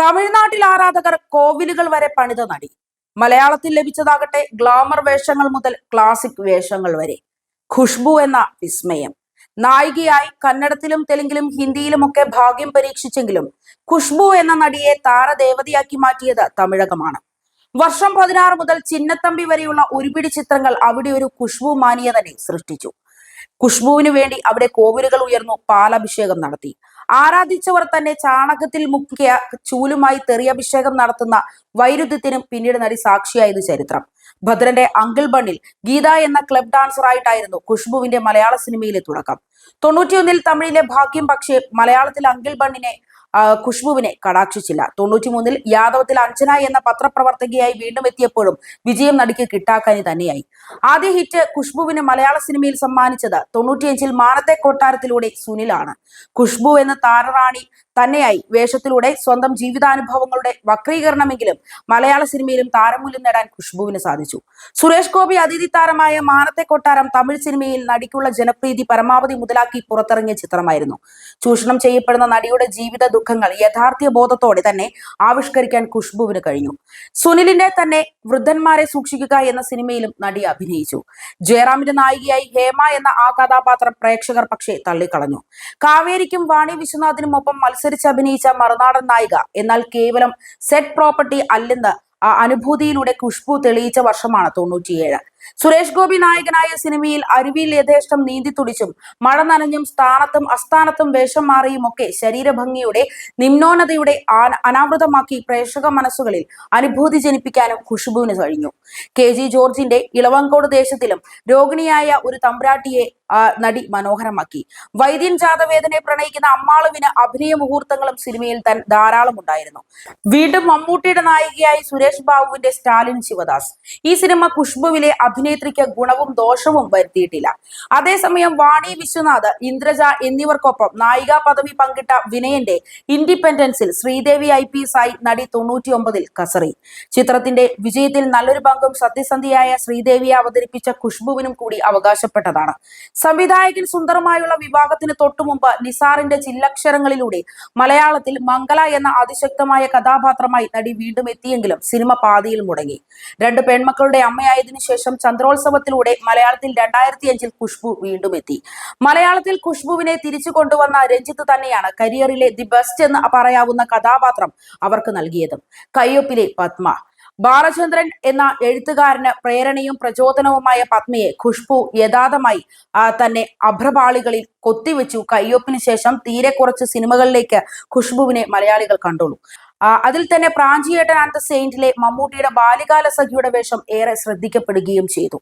തമിഴ്നാട്ടിൽ ആരാധകർ കോവിലുകൾ വരെ പണിത നടി. മലയാളത്തിൽ ലഭിച്ചതാകട്ടെ ഗ്ലാമർ വേഷങ്ങൾ മുതൽ ക്ലാസിക് വേഷങ്ങൾ വരെ. ഖുഷ്ബു എന്ന വിസ്മയം. നായികയായി കന്നഡത്തിലും തെലുങ്കിലും ഹിന്ദിയിലുമൊക്കെ ഭാഗ്യം പരീക്ഷിച്ചെങ്കിലും ഖുഷ്ബു എന്ന നടിയെ താരദേവതയാക്കി മാറ്റിയത് തമിഴകമാണ്. വർഷം പതിനാറ് മുതൽ ചിന്നത്തമ്പി വരെയുള്ള ഒരുപിടി ചിത്രങ്ങൾ അവിടെ ഒരു ഖുഷ്ബു മാനിയ തന്നെ സൃഷ്ടിച്ചു. ഖുഷ്ബുവിന് വേണ്ടി അവിടെ കോവിലുകൾ ഉയർന്നു പാലഭിഷേകം നടത്തി. ആരാധിച്ചവർ തന്നെ ചാണകത്തിൽ മുക്കിയ ചൂലുമായി തെറിയഭിഷേകം നടത്തുന്ന വൈരുദ്ധ്യത്തിനും പിന്നീട് നടി സാക്ഷിയായത് ചരിത്രം. ഭദ്രന്റെ അങ്കിൾ ബണ്ണിൽ ഗീത എന്ന ക്ലബ് ഡാൻസർ ആയിട്ടായിരുന്നു ഖുഷ്ബുവിന്റെ മലയാള സിനിമയിലെ തുടക്കം. തൊണ്ണൂറ്റിയൊന്നിൽ തമിഴിലെ ഭാഗ്യം പക്ഷേ മലയാളത്തിൽ അങ്കിൾ ബണ്ണിനെ ഖുഷ്ബുവിനെ കടാക്ഷിച്ചില്ല. തൊണ്ണൂറ്റിമൂന്നിൽ യാദവത്തിൽ അഞ്ജന എന്ന പത്രപ്രവർത്തകയായി വീണ്ടും എത്തിയപ്പോഴും വിജയം നടിക്ക് കിട്ടാക്കനി തന്നെയായി. ആദ്യ ഹിറ്റ് ഖുഷ്ബുവിന് മലയാള സിനിമയിൽ സമ്മാനിച്ചത് തൊണ്ണൂറ്റിയഞ്ചിൽ മാനത്തെ കൊട്ടാരത്തിലൂടെ സുനിലാണ്. ഖുഷ്ബു എന്ന താരറാണി തന്നെയായി വേഷത്തിലൂടെ സ്വന്തം ജീവിതാനുഭവങ്ങളുടെ വക്രീകരണമെങ്കിലും മലയാള സിനിമയിലും താരമൂല്യം നേടാൻ ഖുഷ്ബുവിന് സാധിച്ചു. സുരേഷ് ഗോപി അതിഥി താരമായ മാനത്തെ കൊട്ടാരം തമിഴ് സിനിമയിൽ നടിക്കുള്ള ജനപ്രീതി പരമാവധി മുതലാക്കി പുറത്തിറങ്ങിയ ചിത്രമായിരുന്നു. ചൂഷണം ചെയ്യപ്പെടുന്ന നടിയുടെ ജീവിത ദുഃഖങ്ങൾ യഥാർത്ഥ ബോധത്തോടെ തന്നെ ആവിഷ്കരിക്കാൻ ഖുഷ്ബുവിന് കഴിഞ്ഞു. സുനിലിന്റെ തന്നെ വൃദ്ധന്മാരെ സൂക്ഷിക്കുക എന്ന സിനിമയിലും നടി അഭിനയിച്ചു. ജയറാമിന്റെ നായികയായി ഹേമ എന്ന ആ കഥാപാത്രം പ്രേക്ഷകർ പക്ഷേ തള്ളിക്കളഞ്ഞു. കാവേരിക്കും വാണി വിശ്വനാഥിനും ഒപ്പം മത്സരിച്ച് അഭിനയിച്ച മറുനാടൻ നായിക എന്നാൽ കേവലം സെറ്റ് പ്രോപ്പർട്ടി അല്ലെന്ന് ആ അനുഭൂതിയിലൂടെ ഖുഷ്ബു തെളിയിച്ച വർഷമാണ് തൊണ്ണൂറ്റിയേഴ്. സുരേഷ് ഗോപി നായകനായ സിനിമയിൽ അരുവിയിൽ യഥേഷ്ടം നീന്തി തുടിച്ചും മഴ നനഞ്ഞും സ്ഥാനത്തും അസ്ഥാനത്തും വേഷം മാറിയും ഒക്കെ ശരീരഭംഗിയുടെ നിമ്നോന്നതയുടെ അനാവൃതമാക്കി പ്രേക്ഷക മനസ്സുകളിൽ അനുഭൂതി ജനിപ്പിക്കാനും ഖുഷ്ബുവിന് കഴിഞ്ഞു. കെ ജി ജോർജിന്റെ ഇളവങ്കോട് ദേശത്തിലും രോഗിണിയായ ഒരു തമ്പ്രാട്ടിയെ നടി മനോഹരമാക്കി. വൈദ്യൻ ജാതവേദനെ പ്രണയിക്കുന്ന അമ്മാളുവിന് അഭിനയ മുഹൂർത്തങ്ങളും സിനിമയിൽ തൻ ധാരാളം ഉണ്ടായിരുന്നു വീണ്ടും മമ്മൂട്ടിയുടെ നായികയായി സുരേഷ് ബാബുവിന്റെ സ്റ്റാലിൻ ശിവദാസ്. ഈ സിനിമ ഖുഷ്ബുവിലെ അഭിനേത്രിക്ക് ഗുണവും ദോഷവും വരുത്തിയിട്ടില്ല. അതേസമയം വാണി വിശ്വനാഥ് ഇന്ദ്രജ എന്നിവർക്കൊപ്പം നായിക പദവി പങ്കിട്ട വിനയന്റെ ഇൻഡിപെൻഡൻസിൽ ശ്രീദേവി ഐ പി എസ് ആയി നടി തൊണ്ണൂറ്റിയൊമ്പതിൽ കസറി. ചിത്രത്തിന്റെ വിജയത്തിൽ നല്ലൊരു പങ്കും സത്യസന്ധിയായ ശ്രീദേവിയെ അവതരിപ്പിച്ച ഖുഷ്ബുവിനും കൂടി അവകാശപ്പെട്ടതാണ്. സംവിധായകൻ സുന്ദരമായുള്ള വിവാഹത്തിന് തൊട്ടുമുമ്പ് നിസാറിന്റെ ചില്ലക്ഷരങ്ങളിലൂടെ മലയാളത്തിൽ മംഗള എന്ന അതിശക്തമായ കഥാപാത്രമായി നടി വീണ്ടും എത്തിയെങ്കിലും സിനിമ പാതിയിൽ മുടങ്ങി. രണ്ട് പെൺമക്കളുടെ അമ്മയായതിനു ശേഷം ചന്ദ്രോത്സവത്തിലൂടെ മലയാളത്തിൽ രണ്ടായിരത്തി അഞ്ചിൽ ഖുഷ്ബു വീണ്ടും എത്തി. മലയാളത്തിൽ ഖുഷ്ബുവിനെ തിരിച്ചു കൊണ്ടുവന്ന രഞ്ജിത്ത് തന്നെയാണ് കരിയറിലെ ദി ബെസ്റ്റ് എന്ന് പറയാവുന്ന കഥാപാത്രം അവർക്ക് നൽകിയത്. കയ്യൊപ്പിലെ പത്മ. ബാലചന്ദ്രൻ എന്ന എഴുത്തുകാരന് പ്രേരണയും പ്രചോദനവുമായ പത്മയെ ഖുഷ്ബു യഥാർത്ഥമായി തന്നെ അഭ്രപാളികളിൽ കൊത്തിവെച്ചു. കയ്യൊപ്പിന് ശേഷം തീരെ കുറച്ച് സിനിമകളിലേക്ക് ഖുഷ്ബുവിനെ മലയാളികൾ കണ്ടോളൂ അതിൽ തന്നെ പ്രാഞ്ചിയേട്ടൻ ആൻഡ് ദ സെയിന്റിലെ മമ്മൂട്ടിയുടെ ബാല്യകാല സഖിയുടെ വേഷം ഏറെ ശ്രദ്ധിക്കപ്പെടുകയും ചെയ്തു.